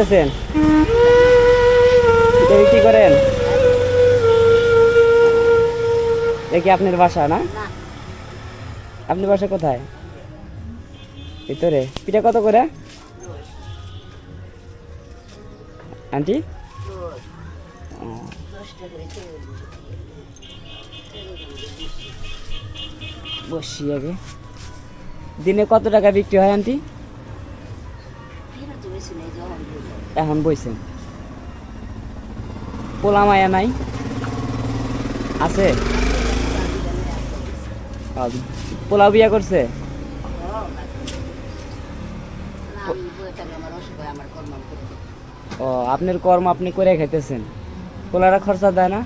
করতেছেন? বিক্রি করেন? দেখি আপনার বাসা না। আপনার বাসা কোথায়? ভিতরে। পিঠা কত করে? আন্টি? বসি আগে। দিনে কত টাকা বিক্রি হয় আন্টি ফেরত বেশি নেই যখন দিয়ে এখন বইছেন পোলা মায়া নাই। আছে। আহ, পোলা বিয়া করছে। ও আপনার কর্ম আপনি করে খাইতেছেন। পোলারা খরচা দেয় না?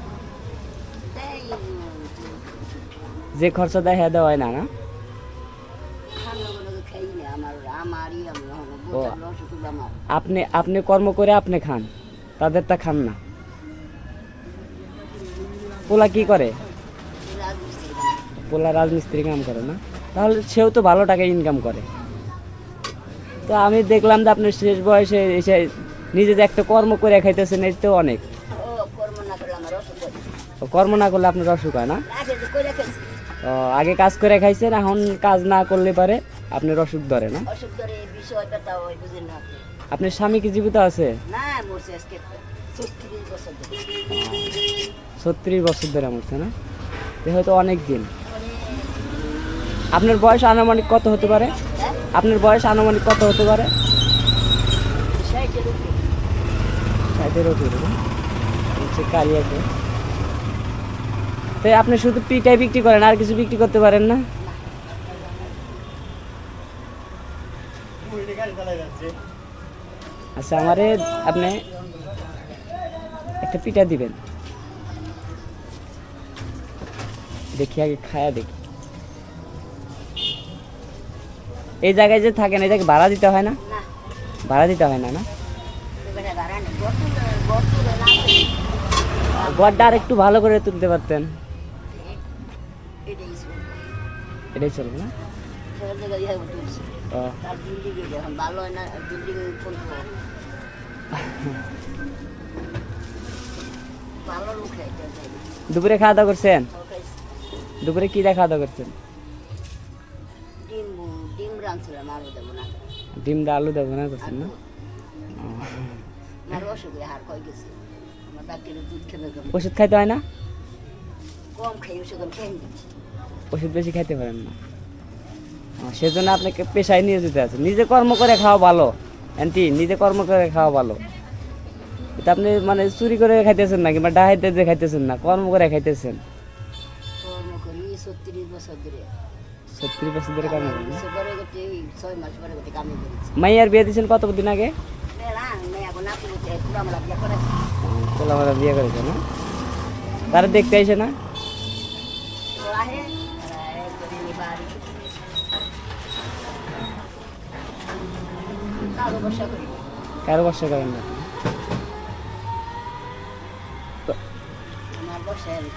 যে খরচা দেয় হ্যাঁ দেওয়া না না? ও। আপনি আপনি কর্ম করে আপনি খান। তাদের তা খান না। পোলা কি করে? পোলা রাজমিস্ত্রি কাম করে না। তাহলে সেও তো ভালো টাকা ইনকাম করে। তো আমি দেখলাম যে আপনার শেষ বয়সে এসে নিজে যে একটা কর্ম করে খাইতেছেন এই তো অনেক। কর্ম না করলে আপনার অসুখ হয় না? আগে কাজ করে খাইছেন এখন কাজ না করলে পারে। আপনার অসুখ ধরে না? অসুখ ধরে বিষয় ব্যথা হয় বুঝেন না আপনি। আপনার স্বামী কি জীবিত আছে? না মরছে আজকে ছত্রিশ বছর ধরে। মরছে না? হয়তো অনেক দিন। আপনার বয়স আনুমানিক কত হতে পারে? হ্যাঁ? আপনার বয়স আনুমানিক কত হতে পারে? ষাটের উপরে? হচ্ছে তো আপনি শুধু পিঠাই বিক্রি করেন আর কিছু বিক্রি করতে পারেন না? আচ্ছা আমারে আপনি একটা পিঠা দিবেন। দেখি আগে খায়া দেখি। এই জায়গায় যে থাকেন এই জায়গায় ভাড়া দিতে হয় না? ভাড়া দিতে হয় না না। গড়টা আর একটু ভালো করে তুলতে পারতেন। এটাই চলবে না? সব জায়গায় ইহা তুলছি। তার বিল্ডিং এ এখন ভালো হয় না খাইতে চাই দুপুরে খাওয়া দাওয়া করছেন? দুপুরে কি দিয়ে খাওয়া দাওয়া করছেন? ডিম ডিম রাঁধছিলাম আরও দেবো না। ডিম দা আলু দেবো না করছেন না? ওষুধ খাইতে হয় না? কম খাই ওষুধ বেশি খাইতে পারেন না। সেজন্য আপনাকে পেশায় নিয়ে যেতে আছে। নিজে কর্ম করে খাওয়া ভালো। আন্টি নিজে কর্ম করে খাওয়া ভালো। এটা আপনি মানে চুরি করে খাইতেছেন না কিংবা ডাহাইতে যে খাইতেছেন না কর্ম করে খাইতেছেন? ছত্রিশ বছর ধরে। কামে মাইয়ার বিয়ে দিয়েছেন কত দিন আগে? বিয়ে করেছে। না? তারা দেখতে আইসে না? করে বর্ষা করি। কারও বর্ষা করেন না।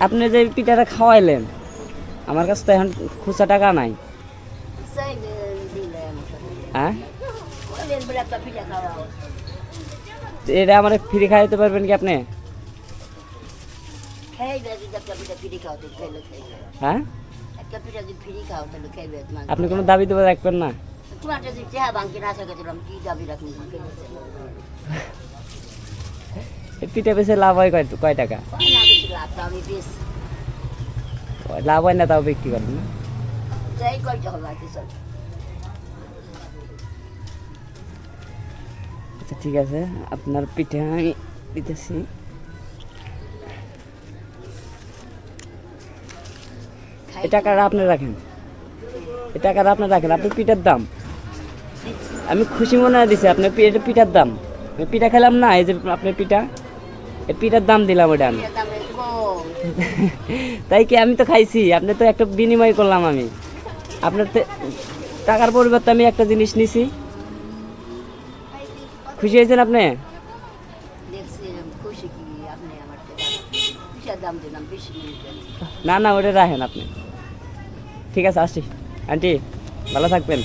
আপনি যে পিঠাটা খাওয়াইলেন আমার কাছে তো এখন খুচরা টাকা নাই। হ্যাঁ। এটা আমার ফ্রি খাইতে পারবেন কি আপনি? হ্যাঁ? একটা পিঠা যদি ফ্রি খাও তাহলে খাইবে তোমার আপনি কোনো দাবি দেবে রাখবেন না? তোমার যদি চেহা ভাঙকে না থাকে কি দাবি রাখুন পিঠা বেশি লাভ হয় কয় কয় টাকা? লাভ তো আমি বেশ লাভ হয় না তাও বিক্রি করেন না? যাই কয়টা হবে আর কিছু আচ্ছা ঠিক আছে। আপনার পিঠা আমি দিতেছি। এই টাকাটা আপনি রাখেন। এই টাকাটা আপনি রাখেন আপনার পিঠার দাম। আমি খুশি মনে দিছি আপনার এটা পিঠার দাম। পিঠা খেলাম না এই যে আপনার পিঠা। এই পিঠার দাম দিলাম ওটা আমি। তাই কি আমি তো খাইছি আপনি তো একটা বিনিময় করলাম আমি। আপনার টাকার পরিবর্তে আমি একটা জিনিস নিছি। খুশি হয়েছেন আপনি? আপনি না না ওটা রাখেন আপনি। ঠিক আছে আসছি। আন্টি ভালো থাকবেন।